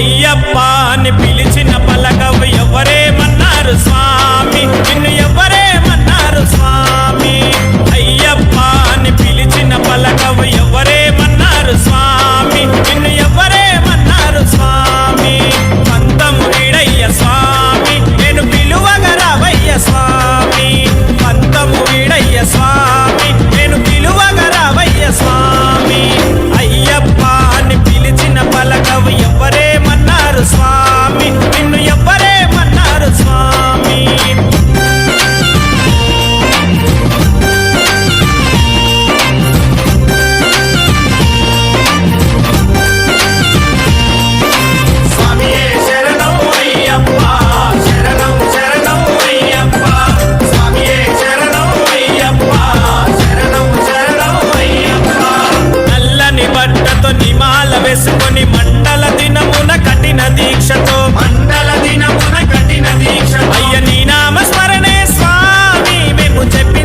అయ్యప్ప అని పిలిచిన పలకవు ఎవరేమన్నారు స్వామి? నిన్ను వేసుకొని మండల దినమున కఠిన దీక్షతో. మండల దినమున కఠిన దీక్ష అయ్య నీ నామ స్మరణే స్వామి మేము చెప్పి